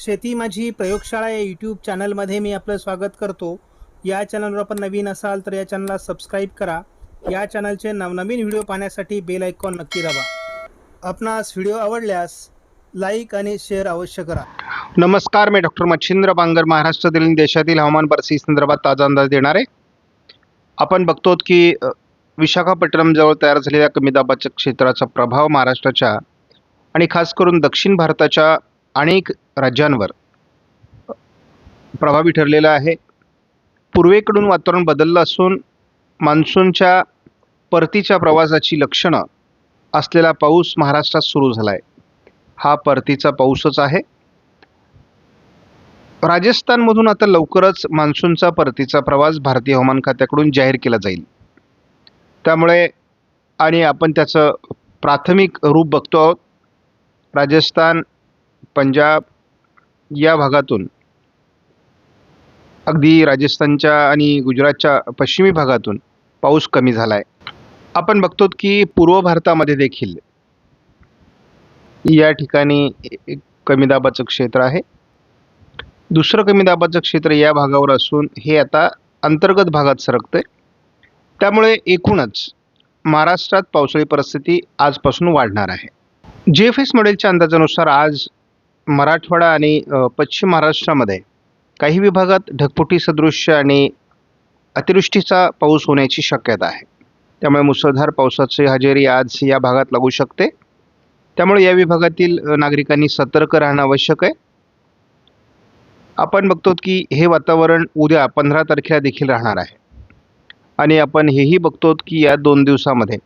शेती माझी प्रयोगशाळा या यूट्यूब चॅनलमध्ये मी आपलं स्वागत करतो. या चॅनलवर आपण नवीन असाल तर या चॅनलला सबस्क्राईब करा. या चॅनलचे नवनवीन व्हिडिओ पाहण्यासाठी बेल आयकॉन नक्की दाबा. आपणास व्हिडिओ आवडल्यास लाईक आणि शेअर अवश्य करा. नमस्कार मी डॉक्टर मच्छिंद्र बांगर महाराष्ट्रातील देशातील हवामान परिस्थिती संदर्भात ताजा अंदाज देणार. आहे आपण बघतो की विशाखापट्टणमजवळ तयार झालेल्या कमी दाबाच्या क्षेत्राचा प्रभाव महाराष्ट्राच्या आणि खास करून दक्षिण भारताच्या अनेक राज्यांवर प्रभावी ठरलेलं आहे. पूर्वेकडून वातावरण बदललं असून मान्सूनच्या परतीच्या प्रवासाची लक्षणं असलेला पाऊस महाराष्ट्रात सुरू झाला आहे हा परतीचा पाऊसच आहे. राजस्थानमधून आता लवकरच मान्सूनचा परतीचा प्रवास भारतीय हवामान खात्याकडून जाहीर केला जाईल. त्यामुळे आणि आपण त्याचं प्राथमिक रूप बघतो आहोत. राजस्थान पंजाब या भागातून अगदी राजस्थानच्या आणि गुजरातच्या पश्चिमी भागातून पाऊस कमी झाला आहे आपण बघतो की पूर्व भारतामध्ये देखील या ठिकाणी एक कमी दाबाचं क्षेत्र आहे. दुसरं कमी दाबाचं क्षेत्र या भागावर असून हे आता अंतर्गत भागात सरकतंय. त्यामुळे एकूणच महाराष्ट्रात पावसाळी परिस्थिती आजपासून वाढणार आहे. जे एफ एस मॉडेलच्या अंदाजानुसार आज मराठवाडा आणि पश्चिम महाराष्ट्रामध्ये काही विभागात ढगफुटी सदृश्य आणि अतिवृष्टीचा पाऊस होण्याची शक्यता आहे. त्यामुळे मुसळधार पावसाची हजेरी आज या भागात लागू शकते. त्यामुळे या विभागातील नागरिकांनी सतर्क राहणं आवश्यक आहे. आपण बघतो की हे वातावरण उद्या पंधरा तारखेला देखील राहणार आहे. आणि आपण हेही बघतो की या दोन दिवसामध्ये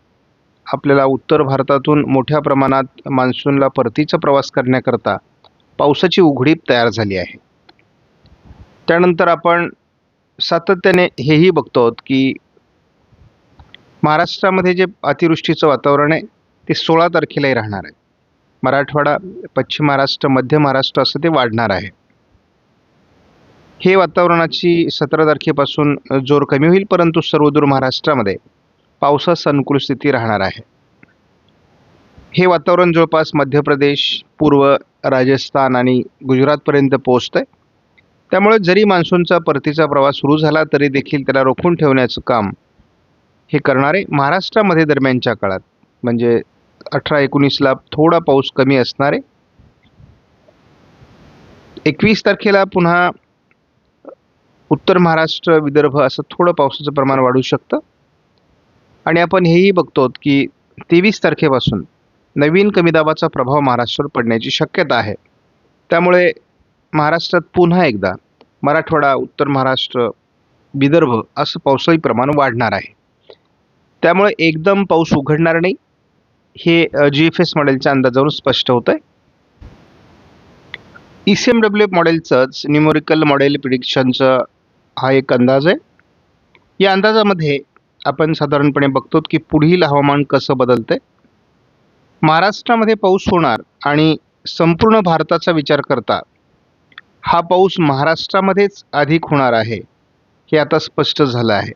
आपल्याला उत्तर भारतातून मोठ्या प्रमाणात मान्सूनला परतीचा प्रवास करण्याकरता पावसाची उघडीप तयार झाली आहे. त्यानंतर आपण सातत्याने हेही बघतो आहोत की महाराष्ट्रामध्ये जे अतिवृष्टीचं वातावरण आहे ते सोळा तारखेलाही राहणार आहे. मराठवाडा पश्चिम महाराष्ट्र मध्य महाराष्ट्र असं ते वाढणार आहे. हे वातावरणाची सतरा तारखेपासून जोर कमी होईल परंतु सर्वदूर महाराष्ट्रामध्ये पावसास अनुकूल स्थिती राहणार आहे. हे वातावरण जवळपास मध्य प्रदेश पूर्व राजस्थान आणि गुजरातपर्यंत पोहोचतं आहे त्यामुळे जरी मान्सूनचा परतीचा प्रवास सुरू झाला तरी देखील त्याला रोखून ठेवण्याचं काम हे करणारे महाराष्ट्रामध्ये दरम्यानच्या काळात म्हणजे अठरा एकोणीसला थोडा पाऊस कमी असणार. आहे एकवीस तारखेला पुन्हा उत्तर महाराष्ट्र विदर्भ असं थोडं पावसाचं प्रमाण वाढू शकतं. आणि आपण हेही बघतो की तेवीस तारखेपासून नवीन कमी दाबाचा प्रभाव महाराष्ट्रावर पडण्याची शक्यता आहे. त्यामुळे महाराष्ट्रात पुन्हा एकदा मराठवाडा उत्तर महाराष्ट्र विदर्भ असं पावसाळी प्रमाण वाढणार आहे. त्यामुळे एकदम पाऊस उघडणार नाही हे जी एफ एस मॉडेलच्या अंदाजावरून स्पष्ट होतं आहे E C M W F मॉडेलचंच numerical model प्रिडिक्शनचं हा एक अंदाज आहे. या अंदाजामध्ये आपण साधारणपणे बघतो की पुढील हवामान कसं बदलतंय. महाराष्ट्रामध्ये पाऊस होणार आणि संपूर्ण भारताचा विचार करता हा पाऊस महाराष्ट्रामध्येच अधिक होणार आहे हे आता स्पष्ट झालं आहे.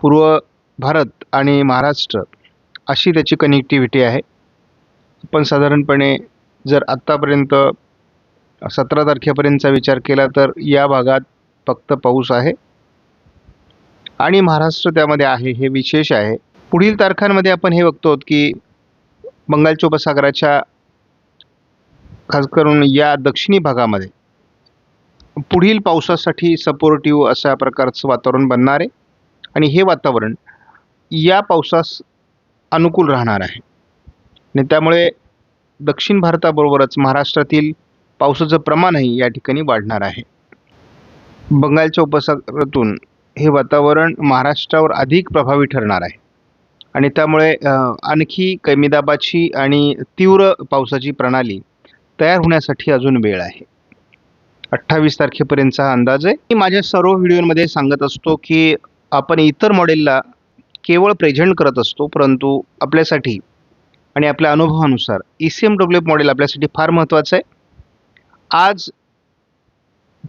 पूर्व भारत आणि महाराष्ट्र अशी त्याची कनेक्टिव्हिटी आहे. पण साधारणपणे जर आत्तापर्यंत सतरा तारखेपर्यंतचा विचार केला तर या भागात फक्त पाऊस आहे. आणि महाराष्ट्र त्यामध्ये आहे हे विशेष आहे. पुढील तारखांमध्ये आपण हे बघतो की बंगालच्या उपसागराच्या खास करून या दक्षिणी भागामध्ये पुढील पावसासाठी सपोर्टिव्ह अशा प्रकारचं वातावरण बनणार आहे. आणि हे वातावरण या पावसास अनुकूल राहणार आहे. आणि त्यामुळे दक्षिण भारताबरोबरच महाराष्ट्रातील पावसाचं प्रमाणही या ठिकाणी वाढणार आहे. बंगालच्या उपसागरातून हे वातावरण महाराष्ट्रावर अधिक प्रभावी ठरणार आहे. आणि त्यामुळे आणखी कमी दाबाची आणि तीव्र पावसाची प्रणाली तयार होण्यासाठी अजून वेळ आहे. अठ्ठावीस तारखेपर्यंतचा हा अंदाज आहे. मी माझ्या सर्व व्हिडिओमध्ये सांगत असतो की आपण इतर मॉडेलला केवळ प्रेझेंट करत असतो परंतु आपल्यासाठी आणि आपल्या अनुभवानुसार E C M W model आपल्यासाठी फार महत्त्वाचं आहे. आज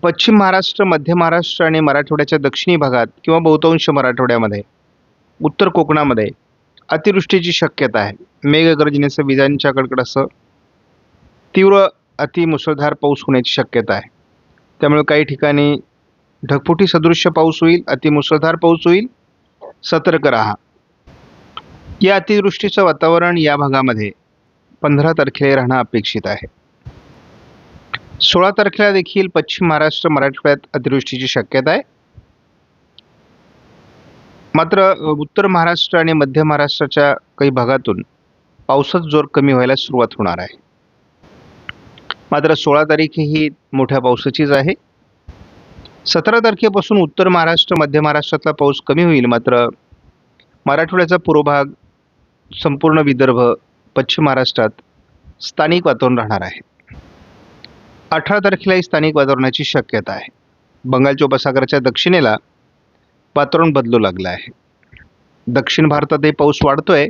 पश्चिम महाराष्ट्र मध्य महाराष्ट्र आणि मराठवाड्याच्या दक्षिणी भागात किंवा बहुतांश मराठवाड्यामध्ये उत्तर कोकणामध्ये अतिवृष्टीची शक्यता आहे. मेघगर्जनेसह विजांच्या कडकडासह तीव्र अति मुसळधार पाऊस होण्याची शक्यता आहे. त्यामुळे काही ठिकाणी ढगफुटी सदृश्य पाऊस होईल अतिमुसळधार पाऊस होईल. सतर्क राहा. या अतिवृष्टीचं वातावरण या भागामध्ये पंधरा तारखेला राहणं अपेक्षित आहे. सोळा तारखेला देखील पश्चिम महाराष्ट्र मराठवाड्यात अतिवृष्टीची शक्यता आहे. मात्र उत्तर महाराष्ट्र आणि मध्य महाराष्ट्राच्या काही भागातून पावसाचा जोर कमी व्हायला सुरुवात होणार आहे. मात्र सोळा तारीख ही मोठ्या पावसाचीच आहे. सतरा तारखेपासून उत्तर महाराष्ट्र मध्य महाराष्ट्रातला पाऊस कमी होईल. मात्र मराठवाड्याचा पूर्व भाग संपूर्ण विदर्भ पश्चिम महाराष्ट्रात स्थानिक वातावरण राहणार आहे. अठरा तारखेलाही स्थानिक वातावरणाची शक्यता आहे. बंगालच्या उपसागराच्या दक्षिणेला वातावरण बदलू लागलं आहे. दक्षिण भारतातही पाऊस वाढतोय.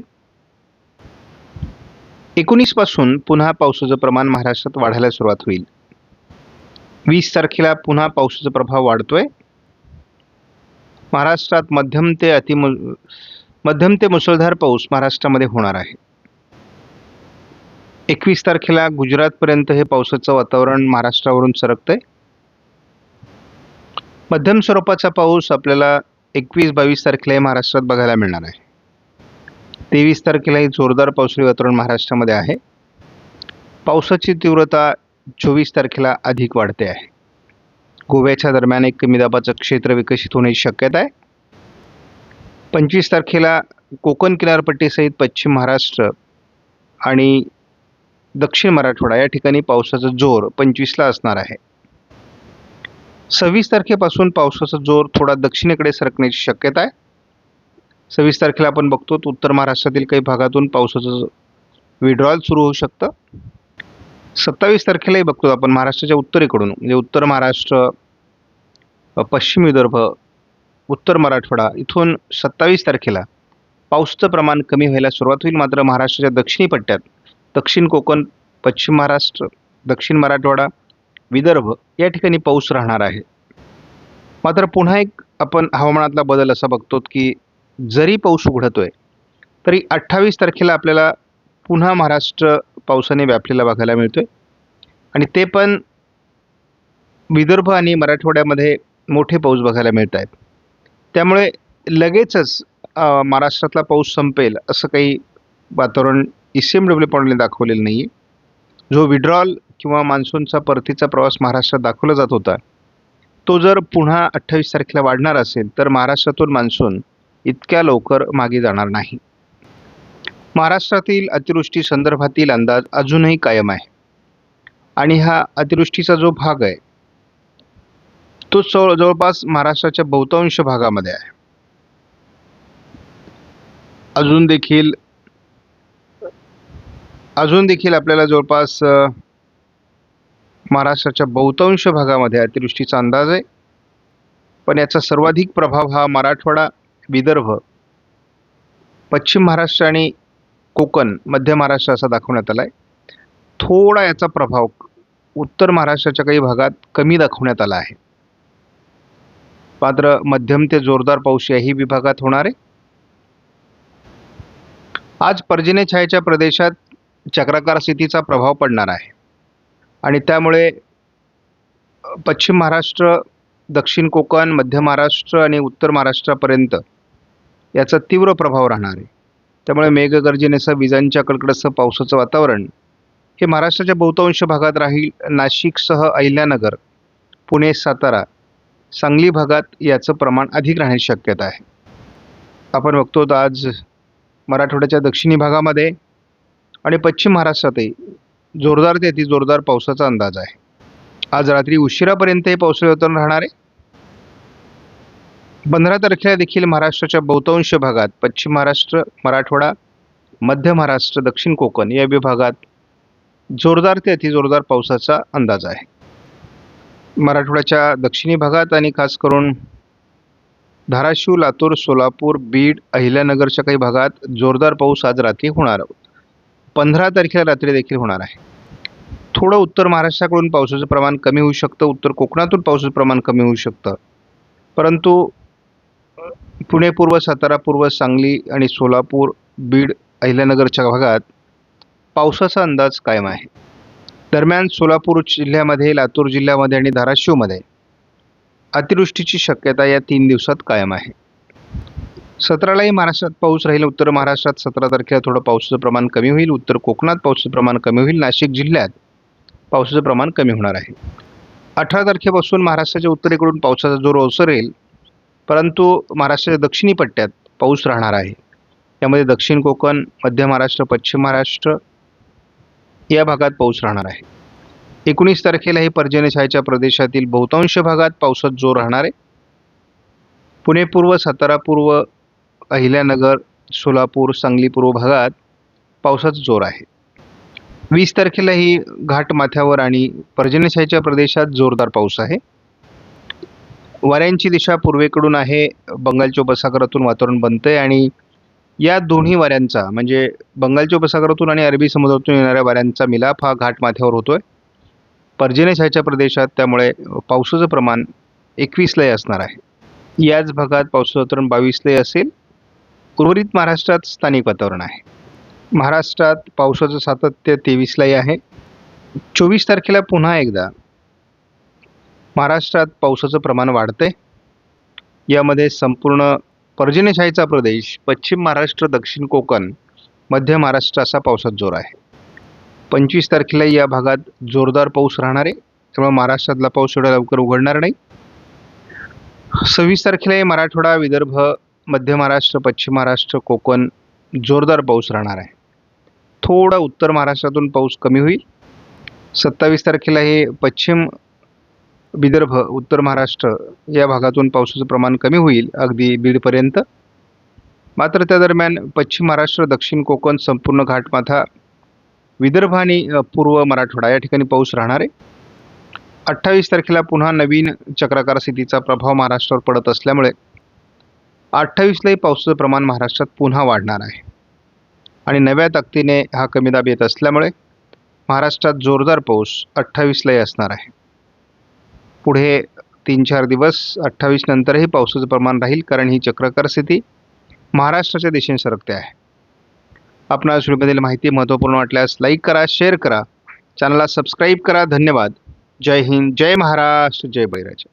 एकोणीसपासून पुन्हा पावसाचं प्रमाण महाराष्ट्रात वाढायला सुरुवात होईल. वीस तारखेला पुन्हा पावसाचा प्रभाव वाढतोय. महाराष्ट्रात मध्यम ते अति मध्यम ते मुसळधार पाऊस महाराष्ट्रामध्ये होणार आहे. एकवीस तारखेला गुजरातपर्यंत हे पावसाचं वातावरण महाराष्ट्रावरून सरकतंय. मध्यम स्वरूपाचा पाऊस आपल्याला एकवीस बावीस तारखेलाही महाराष्ट्रात बघायला मिळणार आहे. तेवीस तारखेलाही जोरदार पावसाळी वातावरण महाराष्ट्रामध्ये आहे. पावसाची तीव्रता चोवीस तारखेला अधिक वाढते आहे. गोव्याच्या दरम्यान एक कमी दाबाचं क्षेत्र विकसित होण्याची शक्यता आहे. पंचवीस तारखेला कोकण किनारपट्टीसहित पश्चिम महाराष्ट्र आणि दक्षिण मराठवाडा या ठिकाणी पावसाचा जोर पंचवीसला असणार आहे. सव्वीस तारखेपासून पावसाचा जोर थोडा दक्षिणेकडे सरकण्याची शक्यता आहे. सव्वीस तारखेला आपण बघतो उत्तर महाराष्ट्रातील काही भागातून पावसाचं विड्रॉल सुरू होऊ शकतं. सत्तावीस तारखेलाही बघतो आपण महाराष्ट्राच्या उत्तरेकडून म्हणजे उत्तर महाराष्ट्र पश्चिम विदर्भ उत्तर मराठवाडा इथून सत्तावीस तारखेला पावसाचं प्रमाण कमी व्हायला सुरुवात होईल. मात्र महाराष्ट्राच्या दक्षिणी पट्ट्यात दक्षिण कोकण पश्चिम महाराष्ट्र दक्षिण मराठवाडा विदर्भ या ठिकाणी पाऊस राहणार आहे. मात्र पुन्हा एक आपण हवामानातला बदल असा बघतो की जरी पाऊस उघडतोय तरी अठ्ठावीस तारखेला आपल्याला पुन्हा महाराष्ट्र पावसाने व्यापलेला बघायला मिळतोय. आणि ते पण विदर्भ आणि मराठवाड्यामध्ये मोठे पाऊस बघायला मिळत आहेत त्यामुळे लगेचच महाराष्ट्रातला पाऊस संपेल असं काही वातावरण ई सी एम डब्ल्यू पॉईंटने दाखवलेलं नाही आहे जो विड्रॉल किंवा मान्सूनचा परतीचा प्रवास महाराष्ट्रात दाखवला जात होता. तो जर पुन्हा अठ्ठावीस तारखेला वाढणार असेल तर महाराष्ट्रातून मान्सून इतक्या लवकर मागे जाणार नाही. महाराष्ट्रातील अतिवृष्टी संदर्भातील अंदाज अजूनही कायम आहे. आणि हा अतिवृष्टीचा जो भाग आहे तो जवळ जवळपास महाराष्ट्राच्या बहुतांश भागामध्ये आहे. अजून देखील अजून देखील आपल्याला जवळपास महाराष्ट्राच्या बहुतांश भागामध्ये अतिवृष्टीचा अंदाज आहे. पण याचा सर्वाधिक प्रभाव हा मराठवाडा विदर्भ पश्चिम महाराष्ट्र आणि कोकण मध्य महाराष्ट्र असा दाखवण्यात आला आहे थोडा याचा प्रभाव उत्तर महाराष्ट्राच्या काही भागात कमी दाखवण्यात आला आहे. मात्र मध्यम ते जोरदार पाऊस याही विभागात होणार आहे. आज पर्जन्य छायेच्या प्रदेशात चक्राकार स्थितीचा प्रभाव पडणार आहे. आणि त्यामुळे पश्चिम महाराष्ट्र दक्षिण कोकण मध्य महाराष्ट्र आणि उत्तर महाराष्ट्रापर्यंत याचा तीव्र प्रभाव राहणार आहे. त्यामुळे मेघगर्जनेसह विजांच्या कडकडासह पावसाचं वातावरण हे महाराष्ट्राच्या बहुतांश भागात राहील. नाशिकसह अहिल्यानगर पुणे सातारा सांगली भागात याचं प्रमाण अधिक राहण्याची शक्यता आहे. आपण बघतो तर आज मराठवाड्याच्या दक्षिणी भागामध्ये आणि पश्चिम महाराष्ट्रातही जोरदार ते अति जोरदार पावसाचा अंदाज आहे. आज रात्री उशिरापर्यंत हे पावसाळी वातावरण राहणार आहे? पंधरा तारखेला देखील महाराष्ट्राच्या बहुतांश भागात पश्चिम महाराष्ट्र मराठवाडा मध्य महाराष्ट्र दक्षिण कोकण या विभागात जोरदार ते अतिजोरदार पावसाचा अंदाज आहे. मराठवाड्याच्या दक्षिणी भागात आणि खास करून धाराशिव लातूर सोलापूर बीड अहिल्यानगरच्या काही भागात जोरदार पाऊस आज रात्री होणार पंधरा तारखेला रात्री देखील होणार आहे. थोडं उत्तर महाराष्ट्राकडून पावसाचं प्रमाण कमी होऊ शकतं उत्तर कोकणातून पावसाचं प्रमाण कमी होऊ शकतं. परंतु पुणे पूर्व सातारा पूर्व सांगली आणि सोलापूर बीड अहिल्यानगरच्या भागात पावसाचा अंदाज कायम आहे. दरम्यान सोलापूर जिल्ह्यामध्ये लातूर जिल्ह्यामध्ये आणि धाराशिवमध्ये अतिवृष्टीची शक्यता या तीन दिवसात कायम आहे. सतरालाही महाराष्ट्रात पाऊस राहील. उत्तर महाराष्ट्रात सतरा तारखेला थोडं पावसाचं प्रमाण कमी होईल. उत्तर कोकणात पावसाचं प्रमाण कमी होईल. नाशिक जिल्ह्यात पावसाचं प्रमाण कमी होणार आहे. अठरा तारखेपासून महाराष्ट्राच्या उत्तरेकडून पावसाचा जोर ओसरेल. परंतु महाराष्ट्राच्या दक्षिणी पट्ट्यात पाऊस राहणार आहे. त्यामध्ये दक्षिण कोकण मध्य महाराष्ट्र पश्चिम महाराष्ट्र या भागात पाऊस राहणार आहे. एकोणीस तारखेलाही हे प्रदेशातील बहुतांश भागात पावसात जोर राहणार आहे. पुणे पूर्व सातारा पूर्व अहिल्यानगर सोलापूर सांगली पूर्व भागात पावसाचा जोर आहे. वीस तारखेलाही घाटमाथ्यावर आणि पर्जन्यशाहीच्या प्रदेशात जोरदार पाऊस आहे. वाऱ्यांची दिशा पूर्वेकडून आहे बंगालच्या उपसागरातून वातावरण बनतंय आणि या दोन्ही वाऱ्यांचा म्हणजे बंगालच्या उपसागरातून आणि अरबी समुद्रातून येणाऱ्या वाऱ्यांचा मिलाप हा घाट माथ्यावर होतोय. पर्जन्यशाहीच्या प्रदेशात त्यामुळे पावसाचं प्रमाण एकवीसलाही असणार आहे. याच भागात पावसाचं वातावरण बावीसलाही असेल. उर्वरित महाराष्ट्रात स्थानिक वातावरण आहे. महाराष्ट्रात पावसाचं सातत्य तेवीसलाही आहे. चोवीस तारखेला पुन्हा एकदा महाराष्ट्रात पावसाचं प्रमाण वाढतंय. यामध्ये संपूर्ण पर्जन्यशाहीचा प्रदेश पश्चिम महाराष्ट्र दक्षिण कोकण मध्य महाराष्ट्र असा पावसात जोर आहे. पंचवीस तारखेला या भागात जोरदार पाऊस राहणार आहे. त्यामुळे महाराष्ट्रातला पाऊस एवढा लवकर उघडणार नाही. सव्वीस तारखेलाही मराठवाडा विदर्भ मध्य महाराष्ट्र पश्चिम महाराष्ट्र कोकण जोरदार पाऊस राहणार आहे. थोडा उत्तर महाराष्ट्रातून पाऊस कमी होईल. सत्तावीस तारखेला हे पश्चिम विदर्भ उत्तर महाराष्ट्र या भागातून पावसाचं प्रमाण कमी होईल अगदी बीडपर्यंत. मात्र त्या दरम्यान पश्चिम महाराष्ट्र दक्षिण कोकण संपूर्ण घाटमाथा विदर्भ आणि पूर्व मराठवाडा या ठिकाणी पाऊस राहणार आहे. अठ्ठावीस तारखेला पुन्हा नवीन चक्राकार स्थितीचा प्रभाव महाराष्ट्रावर पडत असल्यामुळे अठ्ठावीसलाही पावसाचं प्रमाण महाराष्ट्रात पुन्हा वाढणार आहे. आणि नव्या ताकदीने हा कमी दाब येत असल्यामुळे महाराष्ट्रात जोरदार पाऊस अठ्ठावीसलाही असणार आहे. पुढे तीन चार दिवस अठ्ठावीस नंतरही पावसाचं प्रमाण राहील कारण ही चक्रकार स्थिती महाराष्ट्राच्या दिशेने सरकते आहे. आपणास व्हिडिओमधील माहिती महत्त्वपूर्ण वाटल्यास लाईक करा शेअर करा चॅनलला सबस्क्राईब करा. धन्यवाद. जय हिंद जय महाराष्ट्र जय बैराज